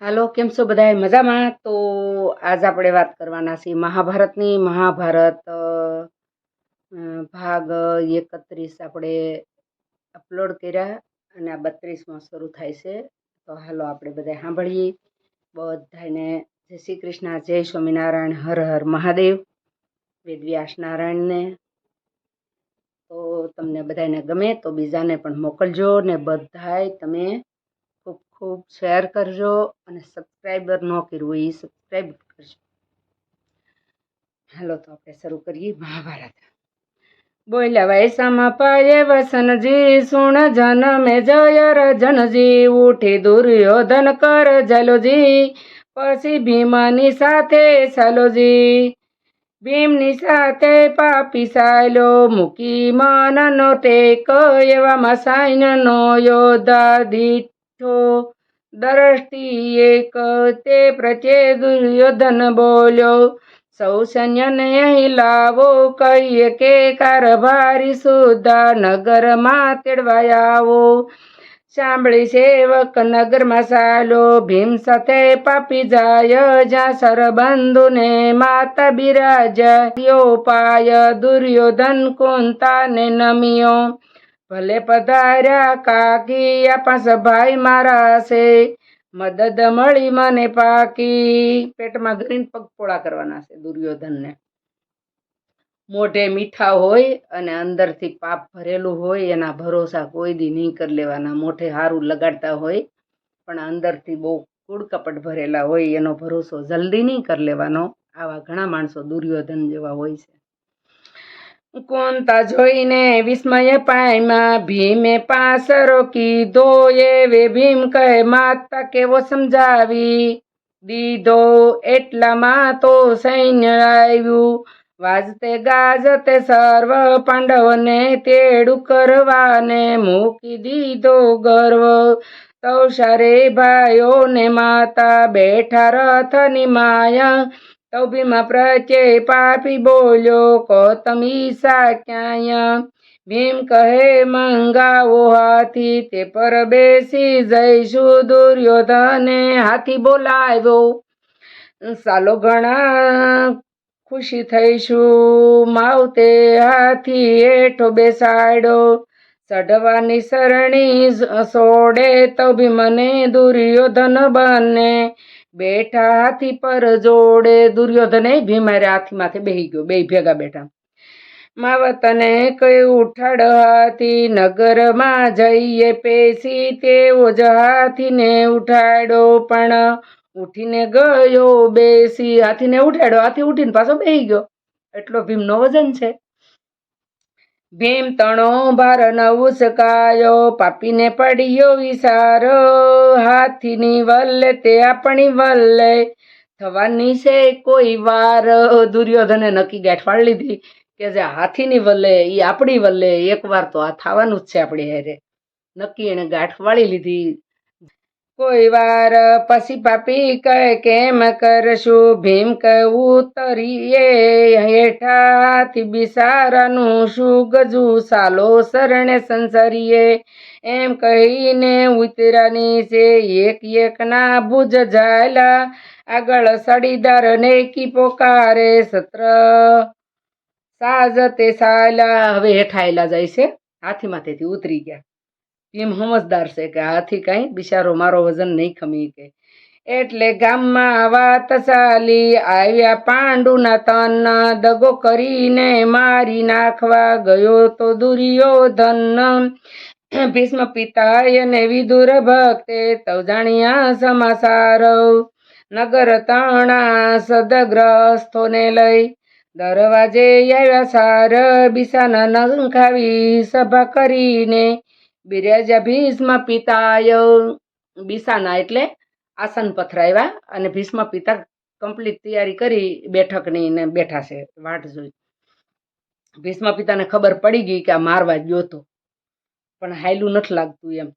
હાલો, કેમ છો બધા મજામાં? તો આજ આપણે વાત કરવાના છીએ મહાભારતની. મહાભારત ભાગ એકત્રીસ આપણે અપલોડ કર્યા અને આ બત્રીસમાં શરૂ થાય છે. તો હાલો, આપણે બધા સાંભળીએ. બધાને જય શ્રી કૃષ્ણ, જય સ્વામિનારાયણ, હર હર મહાદેવ. વેદવ્યાસ નારાયણને. તો તમને બધાને ગમે તો બીજાને પણ મોકલજો ને બધાય તમે ખૂબ શેર કરજો અને સબસ્ક્રાઈબર ન હોય એ સબસ્ક્રાઈબ કરજો. હાલો, તો આપણે શરૂ કરીએ મહાભારત. બોલ્યા, વૈસામાં પાયે વસનજી, સુણ જન મે જય રજનજી, ઉઠી દુર્યોધન કર જલોજી, પછી ભીમની સાથે સલોજી. ભીમની સાથે પાપી સાયલો, મૂકી મનનો ટેક, એવામાં સાયનનો યોદ્ધા દીઠો દ્રષ્ટિ એક તે પ્રત્યે દુર્યોધન બોલ્યો. સૌ સૈન્યને અહીં લાવો, કહીએ કે કારભારી સુધા નગરમાં તેડવાય આવો. સાંભળી સેવક નગરમાં સાલો ભીમ સાથે પાપી જાય, જ્યાં સરબંધુને માતા બિરાજ્યો. પાય દુર્યોધન કુંતાને નમિયો. ભલે પધાર્યા કાકી પાંચ ભાઈ મારા છે મદદ મળી મને પાકી. પેટમાં ગરીને પગ પોળા કરવાના છે દુર્યોધનને. મોઢે મીઠા હોય અને અંદરથી પાપ ભરેલું હોય, એના ભરોસા કોઈ દી નહીં કરી લેવાના. મોઢે સારું લગાડતા હોય, પણ અંદરથી બહુ કૂડકપટ ભરેલા હોય, એનો ભરોસો જલ્દી નહીં કરી લેવાનો. આવા ઘણા માણસો દુર્યોધન જેવા હોય છે. કોંતા જોઈને વિસ્મય પાયમાં ભીમે પાસરો કીધો એવે ભીમ કહે માતા કેવો સમજાવી દીધો? એટલામાં તો સૈન્ય આવ્યું. વાજતે ગાજતે સર્વ પાંડવને તેડું કરવાને મૂકી દીધો ગર્વ. તૌસારે ભાઈઓને માતા બેઠા રથની માયા તો ભીમ પ્રત્યે પાપી બોલ્યો કો તમી સા ક્યાંય ભીમ કહે, મંગાવો હાથી, તે પર બેસી જઈશું દુર્યોધને હાથી બોલાવ્યો. સાલો ઘણા ખુશી થઈશું, માવતે હાથી હેઠો બેસાડ્યો. ચઢવાની સરણી સોડે તો ભી મને દુર્યોધન બને. બેઠા હાથી પર જોડે દુર્યોધને ભીમારે માથે બેહી ગયો. બે ભેગા બેઠા. માવતને કયું ઉઠાડ હાથી, નગરમાં જઈએ પેસી તેવો જ હાથીને ઉઠાડ્યો પણ. ઉઠીને ગયો બેસી હાથીને ઉઠાડ્યો. હાથી ઉઠીને પાછો બેહી ગયો. એટલો ભીમનો વજન છે. ભીમ તણો ભાર ન ઉસકાયો પાપીને પડ્યો વિસારો. હાથીની વલ્લે તે આપણી વલ્લે થવાની છે કોઈ વાર. દુર્યોધને નક્કી ગાંઠવાડ લીધી કે જે હાથીની વલ્લે એ આપણી વલ્લે એક વાર તો આ થવાનું જ છે આપણી હેરે. નક્કી એને ગાંઠ વાળી લીધી. કોઈ વાર પછી પાપી કહે, કેમ કરશું ભીમ કહું ઉતરીએ હેઠાથી બિસારાનું શું ગજું સાલો શરણે સંસરીએ. એમ કહીને ઉતરાની છે એક એકના ભુજ ઝાલા આગળ સડીદાર નેકી પોકારે સત્ર. સાજ તે સાયલા હવે હેઠાયેલા જાય છે. હાથીમાંથી ઉતરી ગયા. ભીમ સમજદાર છે કે આથી કાંઈ બિચારો મારો વજન નહીં ખમી કે એટલે ગામમાં આવા તસાલી આવ્યા પાંડુના તન દગો કરીને મારી નાખવા ગયો તો દુર્યોધન ભીષ્મ પિતાય ને વિદુર ભક્તે તવ જાણ્યા સમાચાર, નગર તણા સદગ્રસ્તોને લઈ દરવાજે આવ્યા સાર, બિસાના નંખાવી સભા કરીને બિરાજા ભીષ્મ પિતાય બિસાના એટલે આસન પથરાવ્યા અને ભીષ્મ પિતા કમ્પ્લીટ તૈયારી કરી બેઠકની ને બેઠા છે વાટ જોઈ. ભીષ્મ પિતાને ખબર પડી ગઈ કે આ મારવા ગયો તો. પણ હાયલું નથી લાગતું એમ.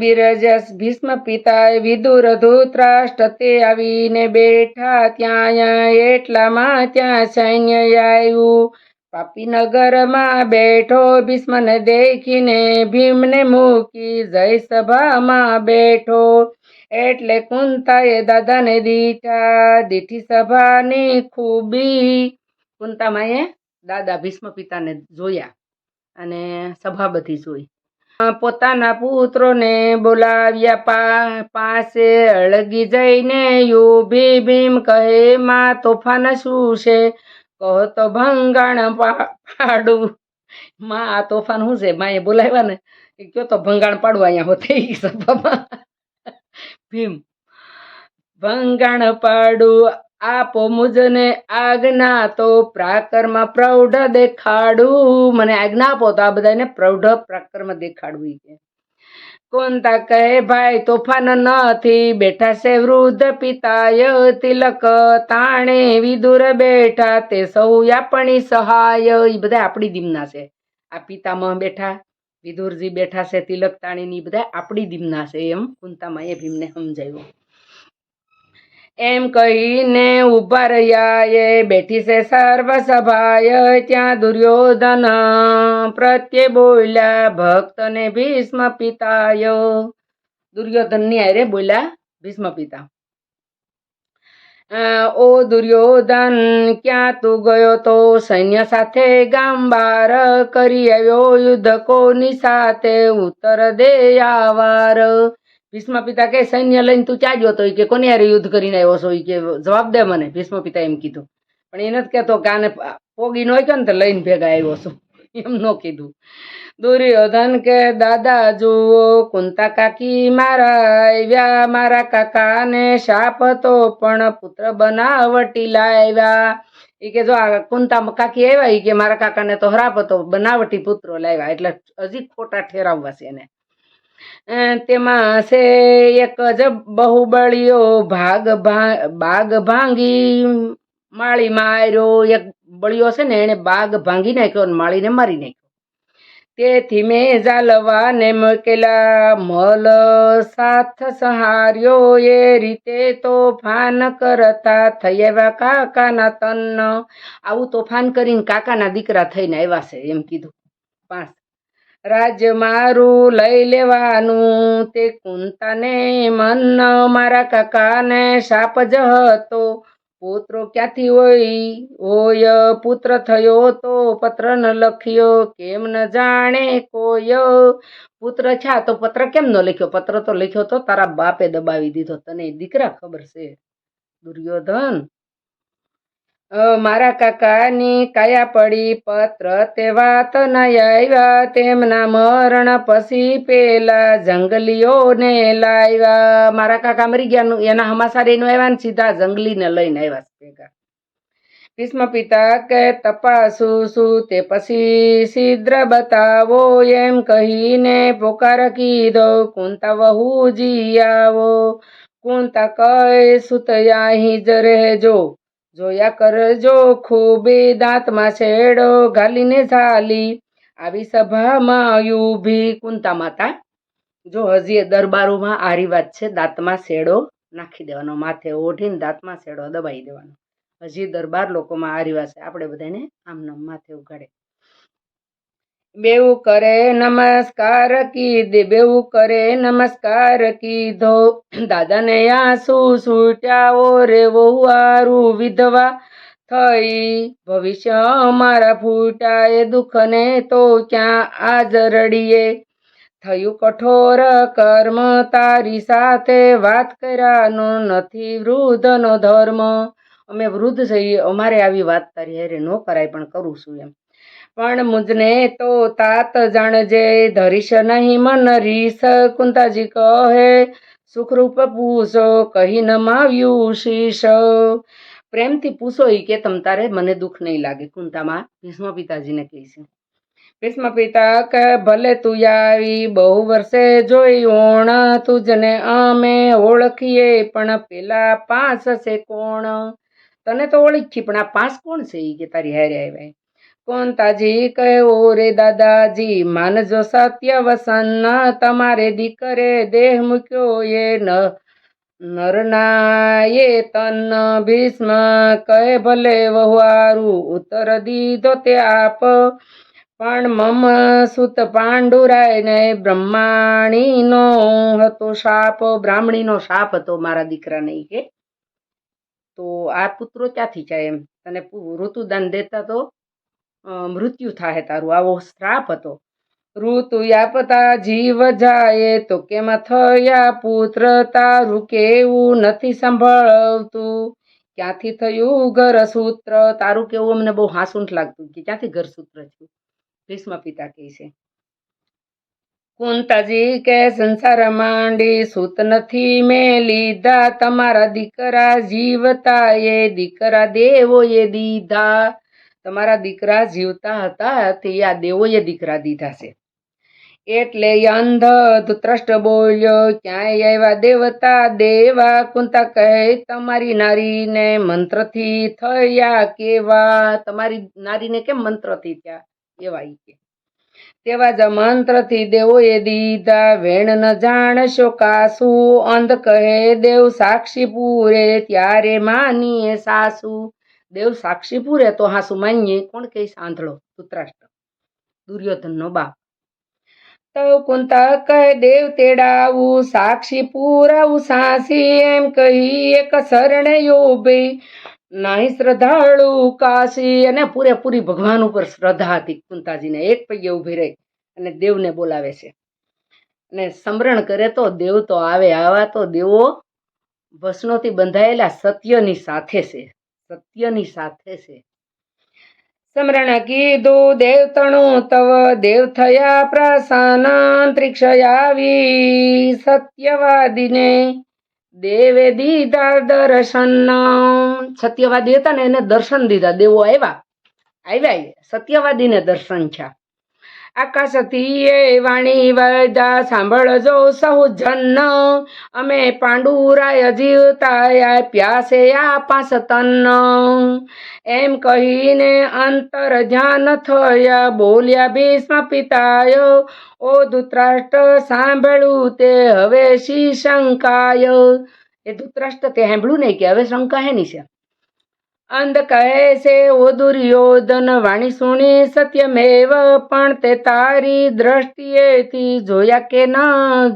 બિરજસ ભીષ્મ પિતાએ વિદુર ધૂતરાષ્ટ્ર તે આવીને બેઠા ત્યાં એટલામાં ત્યાં સૈન્ય આવ્યું પાપીનગરમાં બેઠો ભીષ્મને દેખીને ભીમને મૂકી જય સભામાં બેઠો. એટલે કુંતાએ દાદાને દીઠા દીઠી સભાની ખૂબી. કુંતામાએ દાદા ભીષ્મ પિતાને જોયા અને સભા બધી જોઈ. પોતાના પુત્રોને બોલાવ્યા પાસે અળગી જઈને યુ ભીમ કહે, માં, તોફાન શું છે? કહો તો ભંગાણ પાડું. માં, આ તોફાન શું છે? માએ બોલાવ્યા ને, એ કયો તો ભંગાણ પાડવા અહીંયા હોતે સભામાં ભીમ. ભંગાણ પાડું, આપો મુજને આજ્ઞા તો પ્રાકરમાં પ્રૌઢ દેખાડું. મને આજ્ઞા આપો તો આ બધાને પ્રૌઢ પ્રાકરમાં દેખાડવું કે. કોનતા કહે, ભાઈ, તોફાન નથી. બેઠા છે વૃદ્ધ પિતાય, તિલક તાણે વિદુર બેઠા. તે સૌ આપણી સહાય. એ બધા આપણી દીમના છે. આ પિતામહ બેઠા, વિદુરજી બેઠા છે, તિલક તાણીની બધા આપણી દીમના છે એમ કુંતામાં એ ભીમને સમજાવ્યું એમ કહીને ઊભા રહ્યા એ બેઠી છે સર્વ સભાય ત્યાં દુર્યોધન પ્રત્યે બોલ્યા ભક્ત ને ભીષ્મ પિતાય. દુર્યોધનની હારે બોલ્યા, ભીષ્મ પિતા. ઓ દુર્યોધન, ક્યાં તું ગયો તો? સૈન્ય સાથે ગામબાર કરી આવ્યો યુદ્ધ કોની સાથે. ઉત્તર દે આવાર. ભીષ્મ પિતા કે સૈન્ય લઈને તું ક્યાં તો કે, કોની હારે યુદ્ધ કરીને આવ્યો છો? કે, જવાબ દે મને, ભીષ્મ પિતા એમ કીધું. પણ એ નથી કહેતો કે આને પોગી નો ને તો લઈને ભેગા આવ્યો છું. એમ ન કીધું. દુર્યોધન કે, દાદા જુઓ, કુંતા કાકી મારા આવ્યા મારા કાકાને શાપ હતો પણ પુત્ર બનાવટી લાવ્યા. એ કે, જો આ કુંતા કાકી આવ્યા એ કે, મારા કાકાને તો હરાપ હતો, બનાવટી પુત્રો લાવ્યા. એટલે હજી ખોટા ઠેરાવવા છે એને. તેમાં છે એક જ બહુબળિયો ભાગ બાગ ભાંગી માળી માર્યો. એક બળિયો છે ને એને બાગ ભાંગી નાખ્યો અને માળીને મારી નાખ્યો. તેથી મેં ઝાલવાને મૂકેલા મલ સાથ સહાર્યો. એ રીતે તોફાન કરતા થઈ આવ્યા કાકાના તન. આવું તોફાન કરીને કાકાના દીકરા થઈને આવ્યા છે, એમ કીધું. પાંચ રાજ્ય મારું લઈ લેવાનું. તે કુંતાને મન મારા કાકાને શાપ જ હતો. પુત્રો ક્યાંથી હોય? હોય પુત્ર થયો તો પત્ર ન લખ્યો. કેમ ન જાણે કોય પુત્ર છે તો પત્ર કેમ ન લખ્યો? પત્ર તો લખ્યો તો તારા બાપે દબાવી દીધો. તને દીકરા ખબર છે? દુર્યોધન મારા કાકાની કાયા પડી પત્ર તે વાત ન આવ્યા. તેમના મરણ પછી પેલા જંગલીઓને લાવ્યા. મારા કાકા મરી ગયા એના હમાસાર એનું આવ્યા ને સીધા જંગલીને લઈને આવ્યા ભેગા. ભીષ્મ પિતા કે તપાસું શું તે પછી સિદ્ર બતાવો એમ કહીને પોકાર કીધો. કુંતા વહુજી આવો. કુંતા કહે સુત અહીં જ રહેજો. જોયા કરજો ખૂબે દાંતમાં છેડો, ગાલીને ઝાલી. આવી સભામાં યુભી કુંતા માતા. જો હજી દરબારોમાં આ રિવાજ છે, દાંતમાં શેડો નાખી દેવાનો, માથે ઓઢીને દાંતમાં શેડો દબાઈ દેવાનો. હજી દરબાર લોકોમાં આ રિવાજ છે. આપણે બધાને આમ નામ માથે ઉગાડે. બેવું કરે નમસ્કાર કીધે બેવું કરે નમસ્કાર કીધો. દાદાને આંસુ છૂટ્યા ઓ રે વહુવારું વિધવા થઈ. ભવિષ્ય અમારા ફૂટા એ દુઃખને તો ક્યાં આજ રડીએ થયું કઠોર કર્મ, તારી સાથે વાત કર્યાનો નથી વૃદ્ધનો ધર્મ. અમે વૃદ્ધ છીએ, અમારે આવી વાત તારી હેરે ન કરાય, પણ કરું છું એમ. પણ મુજને તો તાત જાણજે, ધરીશ નહીં મન રીસ, કુંતાજી કહે, સુખરૂપ પૂછો, કહી નમાવ્યું શીશ. પ્રેમથી પૂછો ઈ કે તમ તારે મને દુઃખ નહીં લાગે. કુંતામાં ભીષ્મ પિતાજીને કહે છે. ભીષ્મ પિતા કે, ભલે તું આવી, બહુ વર્ષે જોઈ ઓણ તુજને અમે ઓળખીએ, પણ પેલા પાંચ છે કોણ? તને તો ઓળખી, પણ આ પાંચ કોણ છે એ કે તારી હારે આવ્યા? કોંતાજી કહે રે દાદાજી? માનજો સત્ય વસન, તમારે દીકરે દેહ મૂક્યો એ ન. નરના તન ભીષ્મ કહે ભલે વહુઆરું? ઉત્તર દીધો તે આપ. પણ મમ સુત પાંડુરાયને બ્રહ્માણીનો હતો શાપ. બ્રાહ્મણીનો શાપ હતો મારા દીકરાને કે તો આ પુત્રો ક્યાંથી જાય એમ? તને ઋતુદાન દેતા તો? મૃત્યુ થાય તારું. આવો શ્રાપ હતો. ઋતુ યાપતા જીવ જાય તો કેમાં થયા પુત્ર તારું? કેવું નથી સાંભળતું. ક્યાંથી થયું ઘર સૂત્ર? તારું કેવું? અમને બહુ હાસુંઠ લાગતું કે ક્યાંથી ઘર સૂત્ર થયું? ભીષ્મ પિતા કહે છે. કુંતાજી કે, સંસાર માંડી સૂત નથી મેં લીધા તમારા દીકરા જીવતા એ દીકરા દેવો એ દીધા. તમારા દીકરા જીવતા હતા તે આ દેવોએ દીકરા દીધા છે. એટલે અંધ ધૃતરાષ્ટ્ર બોલ્યો, ક્યાંય આવ્યા દેવતા? દેવા કુંતા કહે, તમારી નારીને મંત્રથી થયા કેવા? તમારી નારીને કેમ મંત્રથી થયા એવા કે? તેવા જ મંત્રથી દેવોએ દીધા, વેણ ન જાણશો કાસુ? અંધ કહે, દેવ સાક્ષી પૂરે, ત્યારે માનીએ સાસુ. દેવ સાક્ષી પૂરે તો હાસુ માનીએ, કોણ કહે આંધળો ધૃતરાષ્ટ્ર, દુર્યોધનનો બાપ. તો કુંતા કહે, દેવ તેડાવું સાક્ષી પુરાવું સાસી એમ કહી એક શરણે ઊભી નાહી શ્રદ્ધાળુ કાશી. અને પૂરેપૂરી ભગવાન ઉપર શ્રદ્ધા હતી કુંતાજીને, એક પૈયે ઊભી રહી અને દેવને બોલાવે છે. અને સમરણ કરે તો દેવ તો આવે, આવા તો દેવો વસનોથી બંધાયેલા સત્યની સાથે છે. સત્યની સાથે છે. સમરણ કીધું દેવતણો તવ, દેવ થયા પ્રસાનાંતરિક્ષયાવી સત્યવાદીને. દેવે દીધા દર્શન સત્યવાદી હતા ને, એને દર્શન દીધા. દેવો આવ્યા. આવ્યા સત્યવાદીને દર્શન છે આકાશથી એ વાણી વૈદા સાંભળજો સહુ જન અમે પાંડુરાય જીવતા પ્યાસે આ પાસ તન એમ કહીને અંતર ધ્યાન થયા બોલ્યા ભીષ્મ પિતાય, ઓ ધૃતરાષ્ટ્ર સાંભળ્યું તે હવે શી શંકાય. એ ધૃતરાષ્ટ્ર તે સાંભળ્યું નહીં કે હવે શંકા હેની છે? અંધ કહે છે ઓ દુર્યોધન વાણી સુણી સત્યમેવ, પણ તે તારી દ્રષ્ટિએથી જોયા કે ન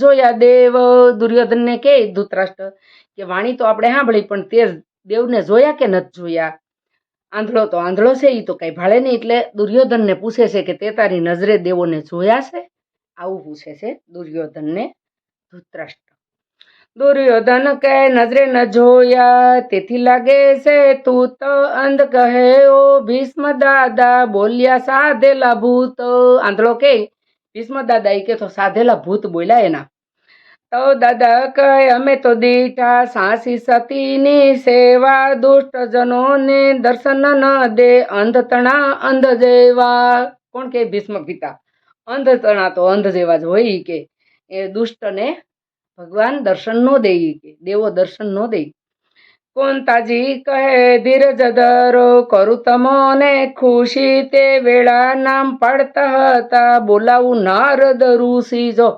જોયા દેવ. દુર્યોધનને કે ધૂતરાષ્ટ્ર, કે વાણી તો આપણે સાંભળી, પણ તે દેવને જોયા કે નથી જોયા? આંધળો તો આંધળો છે એ તો કઈ ભાળે નહીં, એટલે દુર્યોધનને પૂછે છે કે તે તારી નજરે દેવોને જોયા છે? આવું પૂછે છે દુર્યોધનને ધૃતરાષ્ટ્ર. દુર્યોધન કહે નજરે ન જોયા. તેથી લાગે છે તું તો અંધ કહે ઓ ભીષ્મ દાદા, બોલ્યા સાધેલા ભૂત. આંધળો કે? ભીષ્મ દાદા એ કે તો સાધેલા ભૂત બોલ્યા એના. તો દાદા કહે, અમે તો દીઠા સાસી સતીની સેવા દુષ્ટ જનોને દર્શન ન દે, અંધ તણા અંધ જેવા. કોણ કે? ભીષ્મ પિતા. અંધ તણા તો અંધ જેવા જ હોય કે. એ દુષ્ટને ભગવાન દર્શન નો દે કે, દેવો દર્શન નો દે કોંતાજી કહે, ધીરજ ધરો, કરું તમોને ખુશી. તે વેળા નામ પાડતા હતા, બોલાવું નારદ ઋષિ જો.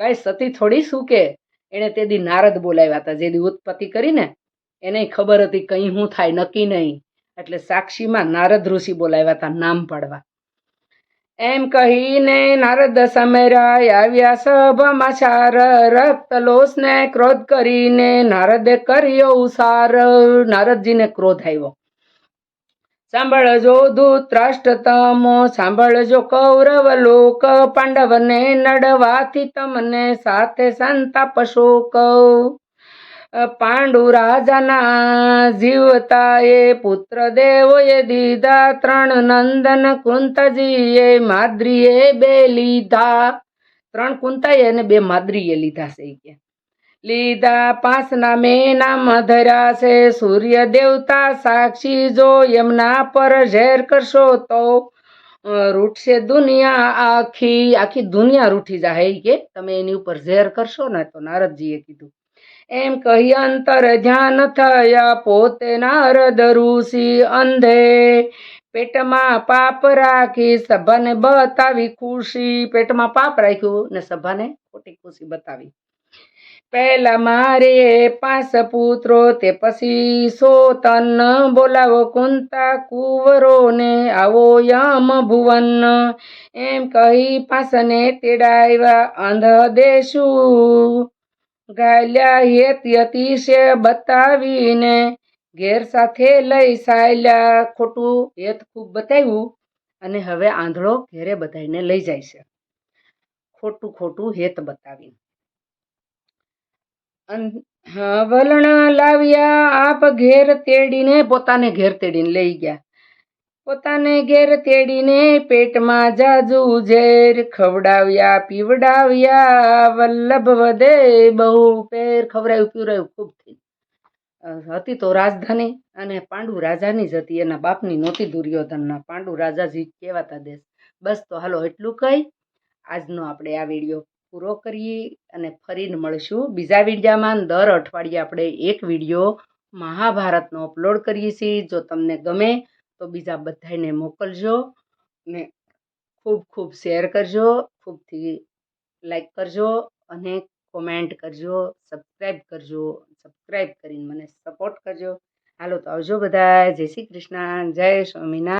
કઈ સતી થોડી શું કે? એણે તે દી નારદ બોલાવ્યા હતા, જે દી ઉત્પત્તિ કરીને. એને ખબર હતી કંઈ હું થાય, નક્કી નહીં. એટલે સાક્ષીમાં નારદ ઋષિ બોલાવ્યા હતા, નામ પાડવા. એમ કહીને નારદ સમરાય આવ્યા સભામાં સાર રક્ત લોસને ક્રોધ કરીને નારદે કર્યો ઉસાર. નારદજીને ક્રોધ આવ્યો. સાંભળજો ધૃતરાષ્ટ્રતમો, સાંભળજો કૌરવ લોક. પાંડવને નડવાથી તમને સાથે સંતાપ શોક. પાંડુ રાજાના જીવતા એ પુત્ર દેવોએ દીધા ત્રણ નંદન કુંતજીએ માદ્રીએ બે લીધા. ત્રણ કુંતાએ અને બે માદ્રીએ લીધા છે કે. લીધા પાંચ નામે નામ ધર્યા છે, સૂર્ય દેવતા સાક્ષી જો એમના પર ઝેર કરશો તો રૂઠશે દુનિયા આખી આખી દુનિયા રૂઠી જાય કે. તમે એની ઉપર ઝેર કરશો ને તો નારદજીએ કીધું. એમ કહી અંતર ધ્યાન થયા પોતે નારદ ઋષિ અંધે. પેટમાં પાપ રાખી સભાને બતાવી ખુશી. પેટમાં પાપ રાખ્યું ને સભાને ખોટી ખુશી બતાવી. પહેલા મારે પાંચ પુત્રો તે પછી સો તન બોલાવો કુંતા કુંવરોને, આવો યમ ભુવન. એમ કહી પાસને તેડાવ્યા અંધ દેશુ ગાલ્યા હેત અતિશય બતાવીને ઘેર સાથે લઈ સાયલા ખોટું હેત ખૂબ બતાવ્યું અને હવે આંધળો ઘેરે બધાઈને લઈ જાય છે. ખોટું ખોટું હેત હા, વલણ લાવ્યા આપ ઘેર તેડીને પોતાને ઘેર તેડીને લઈ ગયા. પોતાને ઘેર તેડીને પેટમાં જાજુ ઝેર ખવડાવ્યા, પીવડાવ્યા, વલ્લભ વધે બહુ પેર. ખવડાવ્યું પીવડાવ્યું ખૂબ થઈ. હતી તો રાજધાની અને પાંડુ રાજાની જ હતી. એના બાપની નહોતી દુર્યોધનના. પાંડુ રાજાજી કહેવાતા દેશ. બસ તો હાલો એટલું કહી. આજનો આપણે આ વીડિયો પૂરો કરીએ અને ફરીને મળશું. બીજા વિડીયામાં દર અઠવાડિયે આપણે એક વીડિયો મહાભારતનો અપલોડ કરીએ છીએ. જો તમને ગમે તો બીજા બધાને મોકલજો ને ખૂબ ખૂબ શેર કરજો, ખૂબથી લાઈક કરજો અને કોમેન્ટ કરજો, સબસ્ક્રાઈબ કરજો, સબસ્ક્રાઈબ કરીને મને સપોર્ટ કરજો. હાલો તો આવજો બધા જય શ્રી કૃષ્ણ. જય સ્વામિનારાયણ.